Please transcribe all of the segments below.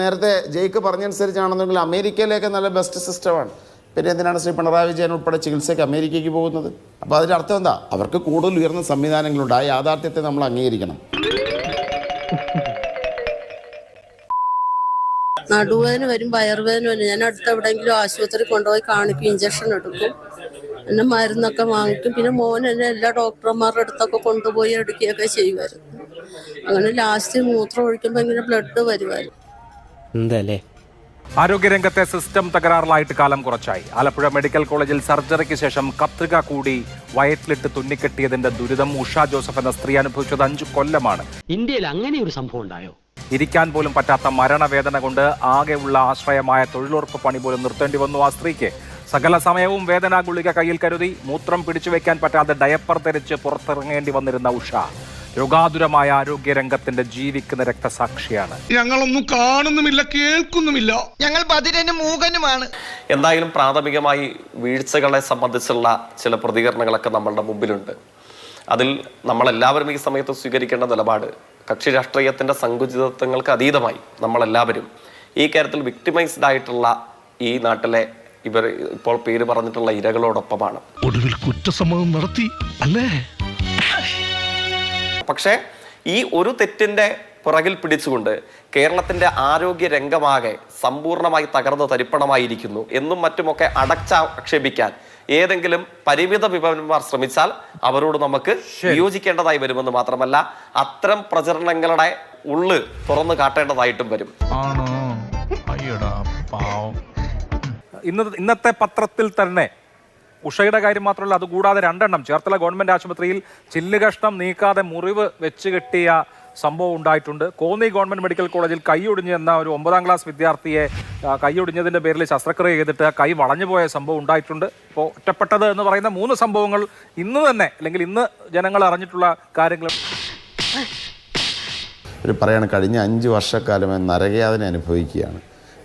നേരത്തെ ജയ്ക്ക് പറഞ്ഞനുസരിച്ചാണെന്നെങ്കിൽ അമേരിക്കയിലേക്ക് നല്ല ബെസ്റ്റ് സിസ്റ്റമാണ് പിന്നെ എന്തിനാണ് ശ്രീ പിണറായി വിജയൻ ഉൾപ്പെടെ ചികിത്സയ്ക്ക് അമേരിക്കയ്ക്ക് പോകുന്നത്? അപ്പോൾ അതിന്റെ അർത്ഥം എന്താ? അവർക്ക് കൂടുതൽ ഉയർന്ന സംവിധാനങ്ങളുണ്ട്. ആ യാഥാർത്ഥ്യത്തെ നമ്മൾ അംഗീകരിക്കണം. നടുവേദന വരും വയറുവേദന വരും. ഞാൻ അടുത്ത് എവിടെയെങ്കിലും ആശുപത്രി കൊണ്ടുപോയി കാണിക്കും ഇഞ്ചക്ഷൻ എടുക്കും. പിന്നെ മരുന്നൊക്കെ വാങ്ങിക്കും. പിന്നെ മോൻ എന്നെ എല്ലാ ഡോക്ടർമാരുടെ അടുത്തൊക്കെ കൊണ്ടുപോയി എടുക്കുകയൊക്കെ ചെയ്യുമായിരുന്നു. അങ്ങനെ ലാസ്റ്റ് മൂത്രം ഒഴിക്കുമ്പോൾ ഇങ്ങനെ ബ്ലഡ് വരുമായിരുന്നു. എന്തല്ലേ ആരോഗ്യരംഗത്തെ സിസ്റ്റം തകരാറിലായിട്ട് കാലം കുറച്ചായി. ആലപ്പുഴ മെഡിക്കൽ കോളേജിൽ സർജറിക്ക് ശേഷം കത്രിക കൂടി വയറ്റിലിട്ട് തുന്നിക്കെട്ടിയതിന്റെ ദുരിതം ഉഷ ജോസഫ് എന്ന സ്ത്രീ അനുഭവിച്ചത് അഞ്ചു കൊല്ലമാണ്. ഇന്ത്യയിൽ അങ്ങനെ ഒരു സംഭവം ഉണ്ടായോ? ഇരിക്കാൻ പോലും പറ്റാത്ത മരണവേദന കൊണ്ട് ആകെയുള്ള ആശ്രയമായ തൊഴിലുറപ്പ് പണി പോലും നിർത്തേണ്ടി വന്നു ആ സ്ത്രീക്ക്. സകല സമയവും വേദനാ ഗുളിക കയ്യിൽ കരുതി മൂത്രം പിടിച്ചു വെക്കാൻ പറ്റാതെ ഡയപ്പർ ധരിച്ച് പുറത്തിറങ്ങേണ്ടി വന്നിരുന്ന ഉഷ. രോഗാതുരമായ ആരോഗ്യ രംഗത്തിന്റെ ജീവിക്കുന്ന രക്തസാക്ഷിയാണ്. ഞങ്ങളൊന്നും കാണുന്നുമില്ല കേൾക്കുന്നുമില്ല. ഞങ്ങൾ ബധിരനും മൂകനുമാണ്. എന്തായാലും പ്രാഥമികമായി വീഴ്ചകളെ സംബന്ധിച്ചുള്ള ചില പ്രതികരണങ്ങളൊക്കെ നമ്മളുടെ മുമ്പിലുണ്ട്. അതിൽ നമ്മളെല്ലാവരും ഈ സമയത്ത് സ്വീകരിക്കേണ്ട നിലപാട് കക്ഷി രാഷ്ട്രീയത്തിന്റെ സങ്കുചിതത്വങ്ങൾക്ക് അതീതമായി നമ്മളെല്ലാവരും ഈ കാര്യത്തിൽ വിക്ടിമൈസ്ഡ് ആയിട്ടുള്ള ഈ നാട്ടിലെ ഇവർ ഇപ്പോൾ പേര് പറഞ്ഞിട്ടുള്ള ഇരകളോടൊപ്പമാണ്. ഒടുവിൽ കുറ്റസമ്മതം നടത്തി അല്ലേ? പക്ഷേ ഈ ഒരു തെറ്റിന്റെ പുറകിൽ പിടിച്ചുകൊണ്ട് കേരളത്തിന്റെ ആരോഗ്യ രംഗമാകെ സമ്പൂർണമായി തകർന്നു തരിപ്പണമായിരിക്കുന്നു. എന്നും മറ്റുമൊക്കെ അടച്ച ആക്ഷേപിക്കാൻ ഏതെങ്കിലും പരിമിത വിഭവന്മാർ ശ്രമിച്ചാൽ അവരോട് നമുക്ക് വിയോജിക്കേണ്ടതായി വരുമെന്ന് മാത്രമല്ല അത്തരം പ്രചരണങ്ങളുടെ ഉള്ള് തുറന്നു കാട്ടേണ്ടതായിട്ടും വരും. ഇന്നത്തെ പത്രത്തിൽ തന്നെ ഉഷയുടെ കാര്യം മാത്രമല്ല അതുകൂടാതെ രണ്ടെണ്ണം. ചേർത്തല ഗവൺമെന്റ് ആശുപത്രിയിൽ ചില്ലുകഷ്ണം നീക്കാതെ മുറിവ് വെച്ച് കെട്ടിയ സംഭവം ഉണ്ടായിട്ടുണ്ട്. കോന്നി ഗവൺമെന്റ് മെഡിക്കൽ കോളേജിൽ കൈയൊടിഞ്ഞ് എന്ന ഒരു ഒമ്പതാം ക്ലാസ് വിദ്യാർത്ഥിയെ ആ, കൈയൊടിഞ്ഞതിന്റെ പേരിൽ ശസ്ത്രക്രിയ ചെയ്തിട്ട് ആ കൈ വളഞ്ഞുപോയ സംഭവം ഉണ്ടായിട്ടുണ്ട്. ഇപ്പോൾ ഒറ്റപ്പെട്ടത് എന്ന് പറയുന്ന മൂന്ന് സംഭവങ്ങൾ ഇന്ന് തന്നെ അല്ലെങ്കിൽ ഇന്ന് ജനങ്ങൾ അറിഞ്ഞിട്ടുള്ള കാര്യങ്ങൾ. പറയാണ് കഴിഞ്ഞ അഞ്ച് വർഷക്കാലം നരകയാതന അനുഭവിക്കുകയാണ്.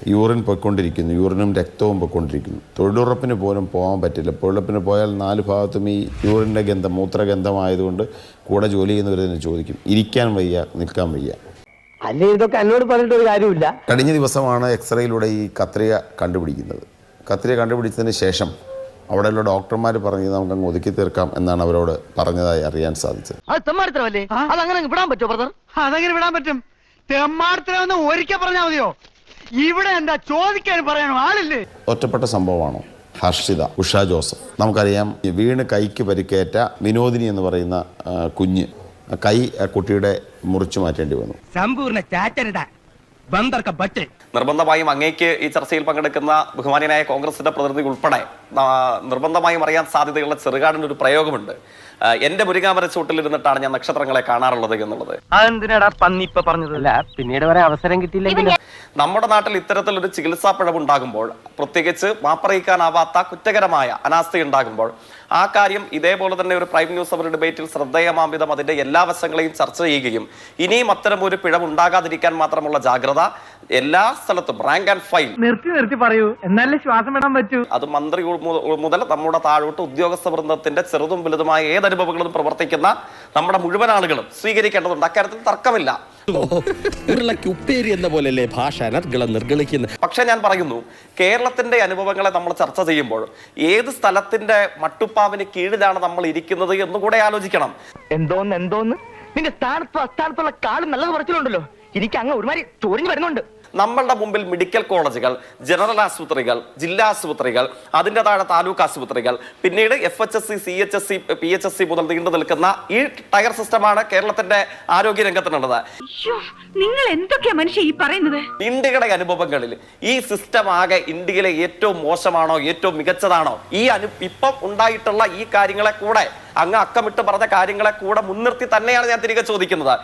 യൂറിൻ പൊയ്ക്കൊണ്ടിരിക്കുന്നു യൂറിനും രക്തവും പൊയ്ക്കൊണ്ടിരിക്കുന്നു. തൊഴിലുറപ്പിന് പോലും പോകാൻ പറ്റില്ല. തൊഴിലുറപ്പിന് പോയാൽ നാല് ഭാഗത്തും ഈ യൂറിന്റെ ഗന്ധം മൂത്രഗന്ധമായതുകൊണ്ട് കൂടെ ജോലി ചെയ്യുന്നവർ തന്നെ ചോദിക്കും ഇരിക്കാൻ വയ്യ നിൽക്കാൻ വയ്യ. അല്ലേ ഇതൊക്കെ എന്നോട് പറഞ്ഞിട്ട് ഒരു കാര്യമില്ല കഴിഞ്ഞ ദിവസമാണ് എക്സ്റേയിലൂടെ ഈ കത്രിക കണ്ടുപിടിക്കുന്നത്. കത്രിക കണ്ടുപിടിച്ചതിന് ശേഷം അവിടെയുള്ള ഡോക്ടർമാർ പറഞ്ഞ് നമുക്ക് അങ്ങ് ഒതുക്കി തീർക്കാം എന്നാണ് അവരോട് പറഞ്ഞതായി അറിയാൻ സാധിച്ചത്. അത് തെമ്മാടിത്തരമല്ലേ? അത് അങ്ങനെ വിടാൻ പറ്റുമോ ബ്രദർ അതെങ്ങനെ വിടാൻ പറ്റും? ഒരിക്കൽ പറഞ്ഞാൽ മതിയോ? ഇവിടെ എന്താ ചോദിക്കാൻ പറയാനോ ആളില്ലേ? ഒറ്റപ്പെട്ട സംഭവമാണോ? ഹർഷിത ഉഷ ജോസഫ്. നമുക്കറിയാം ഈ വീണ് കൈക്ക് പരിക്കേറ്റ വിനോദിനി എന്ന് പറയുന്ന കുഞ്ഞ് കൈ കുട്ടിയുടെ മുറിച്ചു മാറ്റേണ്ടി വന്നു. സമ്പൂർണ ചാറ്റരുത ബന്ദർക്ക ബട്ട്. നിർബന്ധമായും അങ്ങേക്ക് ഈ ചർച്ചയിൽ പങ്കെടുക്കുന്ന ബഹുമാനിയനായ കോൺഗ്രസിന്റെ പ്രതിനിധി ഉൾപ്പെടെ നിർബന്ധമായും അറിയാൻ സാധ്യതയുള്ള ചെറുകാടിന്റെ ഒരു പ്രയോഗമുണ്ട്. എന്റെ മുരുകാമര ചൂട്ടിലിരുന്നിട്ടാണ് ഞാൻ നക്ഷത്രങ്ങളെ കാണാറുള്ളത് എന്നുള്ളത്. അതെന്തിനാടാ പന്നിപ്പ പിന്നീട് വരെ അവസരം കിട്ടിയില്ലെങ്കിൽ നമ്മുടെ നാട്ടിൽ ഇത്തരത്തിലൊരു ചികിത്സാ പിഴവുണ്ടാകുമ്പോൾ പ്രത്യേകിച്ച് മാപ്പറയിക്കാനാവാത്ത കുറ്റകരമായ അനാസ്ഥ ഉണ്ടാകുമ്പോൾ ആ കാര്യം ഇതേപോലെ തന്നെ ഒരു പ്രൈം ന്യൂസ് അവർ ഡിബേറ്റിൽ ശ്രദ്ധേയമാം വിധം അതിന്റെ എല്ലാ വശങ്ങളെയും ചർച്ച ചെയ്യുകയും ഇനിയും അത്തരം ഒരു പിഴവ് ഉണ്ടാകാതിരിക്കാൻ മാത്രമുള്ള ജാഗ്രത എല്ലാ സ്ഥലത്തും റാങ്ക് ആൻഡ് ഫൈൽ നിർത്തി നിർത്തി പറയൂ. എന്നാലേ ശ്വാസം വിടാൻ പറ്റൂ? അത് മന്ത്രി മുതൽ നമ്മുടെ താഴോട്ട് ഉദ്യോഗസ്ഥ വൃന്ദത്തിന്റെ ചെറുതും വലുതുമായ ഏത് അനുഭവങ്ങളും പ്രവർത്തിക്കുന്ന നമ്മുടെ മുഴുവൻ ആളുകളും സ്വീകരിക്കേണ്ടതുണ്ട്. അക്കാര്യത്തിൽ തർക്കമില്ല. ഉപ്പേരി എന്ന പോലെയല്ലേ ഭാഷ? അനർഗളം പക്ഷെ ഞാൻ പറയുന്നു കേരളത്തിന്റെ അനുഭവങ്ങളെ നമ്മൾ ചർച്ച ചെയ്യുമ്പോൾ ഏത് സ്ഥലത്തിന്റെ മട്ടുപ്പാവിന് കീഴിലാണ് നമ്മൾ ഇരിക്കുന്നത് എന്നുകൂടെ ആലോചിക്കണം. എന്തോന്ന് എന്തോന്ന്? നിന്റെ സ്ഥാനത്തും അസ്ഥാനത്തുള്ള കാളും നല്ലത് പറച്ചിലുണ്ടല്ലോ. എനിക്ക് അങ്ങ് ഒരുമാതിരി ചൊറിഞ്ഞു വരുന്നുണ്ട്. നമ്മളുടെ മുമ്പിൽ മെഡിക്കൽ കോളേജുകൾ ജനറൽ ആശുപത്രികൾ ജില്ലാ ആശുപത്രികൾ അതിന്റെ താഴെ താലൂക്ക് ആശുപത്രികൾ പിന്നീട് F H S C C H S C P H S C മുതൽ നീണ്ടു നിൽക്കുന്ന ഈ ടയർ സിസ്റ്റമാണ് കേരളത്തിന്റെ ആരോഗ്യ രംഗത്തിനുള്ളത്. നിങ്ങൾ എന്തൊക്കെയാ മനുഷ്യ ഈ പറയുന്നത്? ഇന്ത്യയുടെ അനുഭവങ്ങളിൽ ഈ സിസ്റ്റം ആകെ ഇന്ത്യയിലെ ഏറ്റവും മോശമാണോ ഏറ്റവും മികച്ചതാണോ? ഈ അനു ഇപ്പം ഉണ്ടായിട്ടുള്ള ഈ കാര്യങ്ങളെ കൂടെ അങ്ങ് അക്കമിട്ട് പറഞ്ഞ കാര്യങ്ങളെ കൂടെ മുൻനിർത്തി തന്നെയാണ് ഞാൻ തിരികെ ചോദിക്കുന്നത്.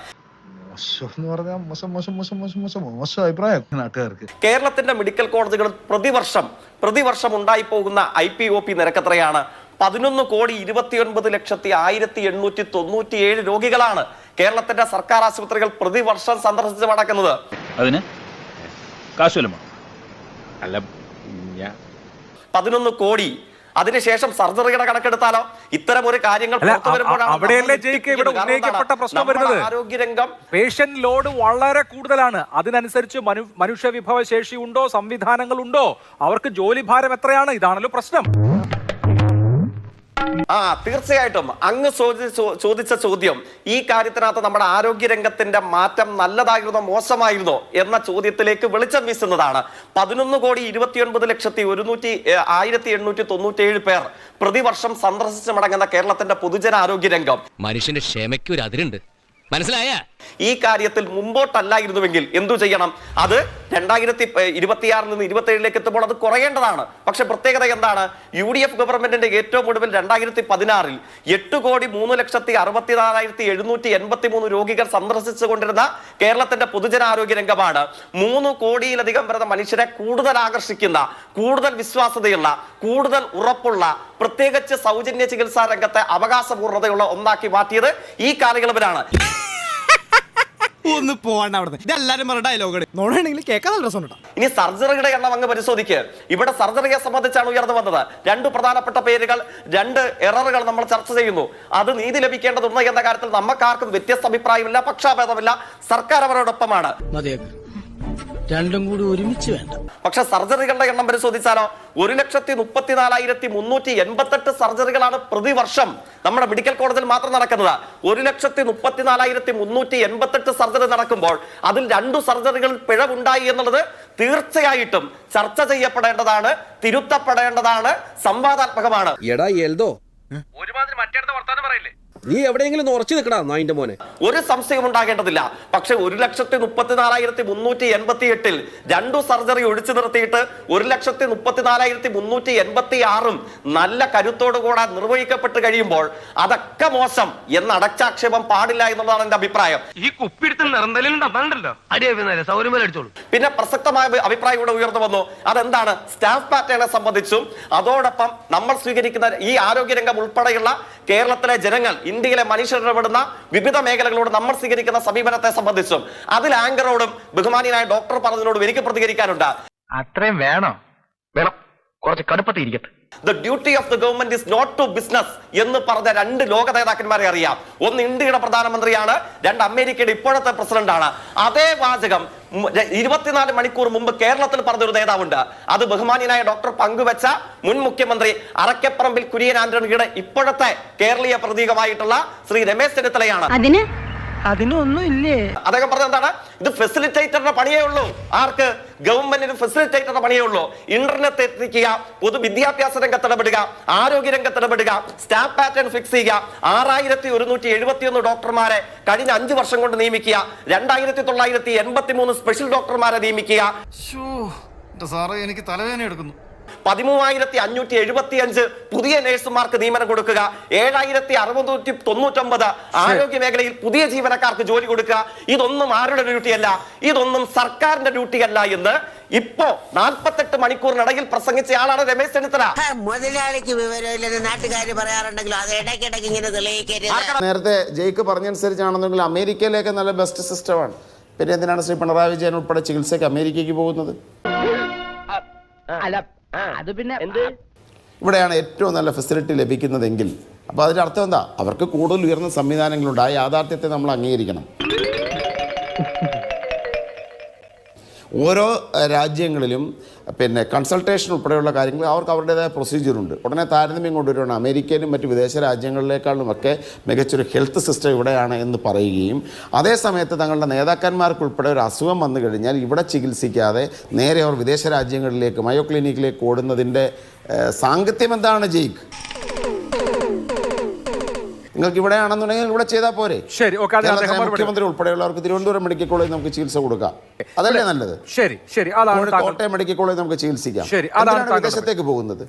മോശം എന്ന് പറഞ്ഞാൽ മോശം മോശം മോശം മോശം മോശം മോശം അഭിപ്രായം. നാട്ടുകാർക്ക്. കേരളത്തിന്റെ മെഡിക്കൽ കോളേജുകൾ പ്രതിവർഷം പ്രതിവർഷം ഉണ്ടായി പോകുന്ന ഐ പി ഒ പി നിരക്കെത്രയാണ്? പതിനൊന്ന് കോടി ഇരുപത്തിയൊൻപത് ലക്ഷത്തി ആയിരത്തി എണ്ണൂറ്റി തൊണ്ണൂറ്റിയേഴ് രോഗികളാണ് കേരളത്തിന്റെ സർക്കാർ ആശുപത്രികൾ പ്രതിവർഷം സന്ദർശിച്ച് മടക്കുന്നത്. അതിന് കാശുലമാണ് അല്ല പതിനൊന്ന് കോടി അതിനുശേഷം സർജറിയുടെ കണക്കെടുത്താലോ? ഇത്തരം ഒരു കാര്യങ്ങൾ പുറത്തു വരുമ്പോഴാണ്? ആരോഗ്യരംഗം പേഷ്യന്റ് ലോഡ് വളരെ കൂടുതലാണ്. അതിനനുസരിച്ച് മനു മനുഷ്യ വിഭവശേഷി ഉണ്ടോ സംവിധാനങ്ങൾ ഉണ്ടോ അവർക്ക് ജോലി ഭാരം എത്രയാണ്? ഇതാണല്ലോ പ്രശ്നം. ആ തീർച്ചയായിട്ടും. അങ്ങ് ചോദിച്ച ചോദ്യം ഈ കാര്യത്തിനകത്ത് നമ്മുടെ ആരോഗ്യരംഗത്തിന്റെ മാറ്റം നല്ലതായിരുന്നോ മോശമായിരുന്നോ എന്ന ചോദ്യത്തിലേക്ക് വെളിച്ചം വീശുന്നതാണ്. പതിനൊന്ന് കോടി ഇരുപത്തിയൊൻപത് ലക്ഷത്തി ഒരുന്നൂറ്റി ആയിരത്തി എണ്ണൂറ്റി തൊണ്ണൂറ്റി ഏഴ് പേർ പ്രതിവർഷം സന്ദർശിച്ച് മടങ്ങുന്ന കേരളത്തിന്റെ പൊതുജനാരോഗ്യ രംഗം മനുഷ്യന്റെ ക്ഷേമയ്ക്ക് ഒരു അതിരുണ്ട്. മനസ്സിലായ? ഈ കാര്യത്തിൽ മുമ്പോട്ടല്ലായിരുന്നുവെങ്കിൽ എന്തു ചെയ്യണം? അത് രണ്ടായിരത്തി ഇരുപത്തിയാറിൽ നിന്ന് ഇരുപത്തി ഏഴിലേക്ക് എത്തുമ്പോൾ അത് കുറയേണ്ടതാണ്. പക്ഷെ പ്രത്യേകത എന്താണ്? യു ഡി എഫ് ഗവൺമെന്റിന്റെ ഏറ്റവും ഒടുവിൽ രണ്ടായിരത്തി പതിനാറിൽ എട്ട് കോടി മൂന്ന് ലക്ഷത്തി അറുപത്തിനാലായിരത്തി എഴുന്നൂറ്റി എൺപത്തി മൂന്ന് രോഗികൾ സന്ദർശിച്ചു കൊണ്ടിരുന്ന കേരളത്തിന്റെ പൊതുജനാരോഗ്യ രംഗമാണ്. മൂന്ന് കോടിയിലധികം വരുന്ന മനുഷ്യരെ കൂടുതൽ ആകർഷിക്കുന്ന കൂടുതൽ വിശ്വാസതയുള്ള കൂടുതൽ ഉറപ്പുള്ള പ്രത്യേകിച്ച് സൗജന്യ ചികിത്സാ രംഗത്തെ അവകാശപൂർണതയുള്ള ഒന്നാക്കി മാറ്റിയത് ഈ കാലയളവിലാണ്. ഒന്ന് പോകണ്ട അവിടെ ഇതെല്ലാരും പറഞ്ഞ ഡയലോഗ് നോടാണെങ്കിൽ കേൾക്കാൻ നല്ല രസം ഇനി സർജറിയുടെ എണ്ണം അങ്ങ് പരിശോധിക്കുക ഇവിടെ സർജറിയെ സംബന്ധിച്ചാണ് ഉയർന്നു വന്നത്. രണ്ട് പ്രധാനപ്പെട്ട പേരുകൾ രണ്ട് എററുകൾ നമ്മൾ ചർച്ച ചെയ്യുന്നു. അത് നീതി ലഭിക്കേണ്ടതുണ്ട് എന്ന കാര്യത്തിൽ നമുക്കാർക്കും വ്യത്യസ്ത അഭിപ്രായമില്ല പക്ഷാഭേദമില്ല. സർക്കാർ അവരോടൊപ്പമാണ്. മതിയാക്ക്. രണ്ടും കൂടി ഒരുമിച്ച് വേണ്ട. പക്ഷെ സർജറികളുടെ എണ്ണം പരിശോധിച്ചാലോ? ഒരു ലക്ഷത്തി മുപ്പത്തിനാലായിരത്തി മുന്നൂറ്റി എൺപത്തെട്ട് സർജറികളാണ് പ്രതിവർഷം നമ്മുടെ മെഡിക്കൽ കോളേജിൽ മാത്രം നടക്കുന്നത്. ഒരു ലക്ഷത്തി മുപ്പത്തിനാലായിരത്തി മുന്നൂറ്റി എൺപത്തെട്ട് സർജറി നടക്കുമ്പോൾ അതിൽ രണ്ടു സർജറികളിൽ പിഴവുണ്ടായി എന്നുള്ളത് തീർച്ചയായിട്ടും ചർച്ച ചെയ്യപ്പെടേണ്ടതാണ് തിരുത്തപ്പെടേണ്ടതാണ് സംവാദാത്മകമാണ്. എടാ എൽദോ. നീ എവിടെയെങ്കിലും ഉറച്ചു നിൽക്കടാ നായിന്റെ മോനെ. ഒരു സംശയം ഉണ്ടാകേണ്ടതില്ല. പക്ഷെ ഒരു ലക്ഷത്തി മുപ്പത്തിനാലായിരത്തി മുന്നൂറ്റി എൺപത്തി എട്ടിൽ രണ്ടു സർജറി ഒഴിച്ചു നിർത്തിയിട്ട് ഒരു ലക്ഷത്തി മുപ്പത്തിനാലായിരത്തി മുന്നൂറ്റി എൺപത്തി ആറും നല്ല കരുത്തോടുകൂടെ നിർവഹിക്കപ്പെട്ട് കഴിയുമ്പോൾ അതൊക്കെ മോശം എന്ന അടച്ചാക്ഷേപം പാടില്ല എന്നുള്ളതാണ് എന്റെ അഭിപ്രായം. ഈ കുപ്പിടുത്ത് നിറന്തലുണ്ടല്ലോ അടിയാ സൗകര്യം അടിച്ചോളൂ. പിന്നെ പ്രസക്തമായ അഭി- അഭിപ്രായം ഇവിടെ ഉയർന്നു വന്നു. അതെന്താണ്? സ്റ്റാഫ് പാറ്റേണെ സംബന്ധിച്ചും അതോടൊപ്പം നമ്മൾ സ്വീകരിക്കുന്ന ഈ ആരോഗ്യരംഗം ഉൾപ്പെടെയുള്ള കേരളത്തിലെ ജനങ്ങൾ ഇന്ത്യയിലെ മനുഷ്യരിടപെടുന്ന വിവിധ മേഖലകളോട് നമ്മൾ സ്വീകരിക്കുന്ന സമീപനത്തെ സംബന്ധിച്ചും അതിൽ ആങ്കറോടും ബഹുമാനിയായ ഡോക്ടർ പറഞ്ഞതിനോടും എനിക്ക് പ്രതികരിക്കാനുണ്ട്. അത്രയും വേണോ. വേണം. കുറച്ച് കടുപ്പത്തിൽ ഇരിക്കട്ടെ. The duty of the government is not to business എന്ന് പറഞ്ഞ രണ്ട് ലോക നേതാക്കന്മാരെ അറിയാം. ഒന്ന് ഇന്ത്യയുടെ പ്രധാനമന്ത്രിയാണ് രണ്ട് അമേരിക്കയുടെ ഇപ്പോഴത്തെ പ്രസിഡന്റാണ്. അതേ വാചകം ഇരുപത്തിനാല് മണിക്കൂർ മുമ്പ് കേരളത്തിൽ പറഞ്ഞൊരു നേതാവുണ്ട്. അത് ബഹുമാനിയനായ ഡോക്ടർ പങ്കുവച്ച മുൻ മുഖ്യമന്ത്രി അറക്കപ്പറമ്പിൽ കുര്യൻ ആന്റണിയുടെ ഇപ്പോഴത്തെ കേരളീയ പ്രതീകമായിട്ടുള്ള ശ്രീ രമേശ് ചെന്നിത്തലയാണ്. അതിന് അതിനൊന്നും ഇല്ലേ അതൊക്കെ പറഞ്ഞ എന്താണ്? ഇത് ഫെസിലിറ്റേറ്ററിന്റെ പണിയേ ഉള്ളൂ. ആർക്ക്? ഗവൺമെന്റിന് ഫെസിലിറ്റേറ്ററിന്റെ പണിയേ ഉള്ളൂ. ഇന്റർനെറ്റ് എത്തിക്കുക പൊതുവിദ്യാഭ്യാസ രംഗത്ത് ഇടപെടുക ആരോഗ്യ രംഗത്ത് ഇടപെടുക സ്റ്റാഫ് പാറ്റേൺ ഫിക്സ് ചെയ്യുക ആറായിരത്തി ഒരുന്നൂറ്റി എഴുപത്തിയൊന്ന് ഡോക്ടർമാരെ കഴിഞ്ഞ അഞ്ചു വർഷം കൊണ്ട് നിയമിക്കുക രണ്ടായിരത്തി തൊള്ളായിരത്തി എൺപത്തി മൂന്ന് സ്പെഷ്യൽ ഡോക്ടർമാരെ നിയമിക്കുക സാറേ എനിക്ക് തലവേദന എടുക്കുന്നു. പതിമൂവായിരത്തി അഞ്ഞൂറ്റി എഴുപത്തി അഞ്ച് പുതിയ നഴ്സുമാർക്ക് നിയമനം കൊടുക്കുക. ഏഴായിരത്തി അറുപത്തി തൊണ്ണൂറ്റൊമ്പത് ആരോഗ്യ മേഖലയിൽ പുതിയ ജീവനക്കാർക്ക് ജോലി കൊടുക്കുക. ഇതൊന്നും ആരുടെ ഡ്യൂട്ടിയല്ല ഇതൊന്നും സർക്കാരിന്റെ ഡ്യൂട്ടിയല്ല എന്ന് ഇപ്പോ നാൽപ്പത്തെട്ട് മണിക്കൂറിനിടയിൽ പ്രസംഗിച്ച ആളാണ് രമേശ് ചെന്നിത്തല. മുതലാളിക്ക് വിവരമില്ലെന്ന് നാട്ടുകാർ പറയാറുണ്ടെങ്കിലും? അത് ഇടയ്ക്കിടയ്ക്ക് ഇങ്ങനെ തെളിയിക്കരുത്. നേരത്തെ ജയിക്ക് പറഞ്ഞനുസരിച്ചാണെന്നുണ്ടെങ്കിൽ അമേരിക്കയിലേക്ക് നല്ല ബെസ്റ്റ് സിസ്റ്റമാണ്. പിന്നെ എന്തിനാണ് ശ്രീ പിണറായി വിജയൻ ഉൾപ്പെടെ ചികിത്സയ്ക്ക് അമേരിക്കയ്ക്ക് പോകുന്നത്? അല്ല അത് പിന്നെ എന്ത്? ഇവിടെയാണ് ഏറ്റവും നല്ല ഫെസിലിറ്റി ലഭിക്കുന്നതെങ്കിൽ. അപ്പോൾ അതിന്റെ അർത്ഥം എന്താ? അവർക്ക് കൂടുതൽ ഉയർന്ന സംവിധാനങ്ങളുണ്ട്. ആ യാഥാർത്ഥ്യത്തെ നമ്മൾ അംഗീകരിക്കണം. ഓരോ രാജ്യങ്ങളിലും പിന്നെ കൺസൾട്ടേഷൻ ഉൾപ്പെടെയുള്ള കാര്യങ്ങൾ അവർക്ക് അവരുടേതായ പ്രൊസീജിയറുണ്ട് ഉടനെ താരതമ്യം കൊണ്ടുവരുവാണ് അമേരിക്കയിലും മറ്റ് വിദേശ രാജ്യങ്ങളിലേക്കാളും ഒക്കെ മികച്ചൊരു ഹെൽത്ത് സിസ്റ്റം ഇവിടെയാണ് എന്ന് പറയുകയും അതേസമയത്ത് തങ്ങളുടെ നേതാക്കന്മാർക്കുൾപ്പെടെ ഒരു അസുഖം വന്നു കഴിഞ്ഞാൽ ഇവിടെ ചികിത്സിക്കാതെ നേരെ അവർ വിദേശ രാജ്യങ്ങളിലേക്ക് മയോ ക്ലിനിക്കിലേക്ക് ഓടുന്നതിന്റെ സാങ്കത്യം എന്താണ് ജയിക്ക്? നിങ്ങൾക്ക് ഇവിടെ ആണെന്നുണ്ടെങ്കിൽ ഇവിടെ ചെയ്താൽ പോരെ. ശരി, മുഖ്യമന്ത്രി ഉൾപ്പെടെയുള്ളവർക്ക് തിരുവനന്തപുരം മെഡിക്കൽ കോളേജിൽ നമുക്ക് ചികിത്സ കൊടുക്കാം. അതല്ലേ നല്ലത്? ശരി ശരി കോട്ടയം മെഡിക്കൽ കോളേജിൽ നമുക്ക് ചികിത്സിക്കാം. ശരി, അതാണ് വിദേശത്തേക്ക് പോകുന്നത്?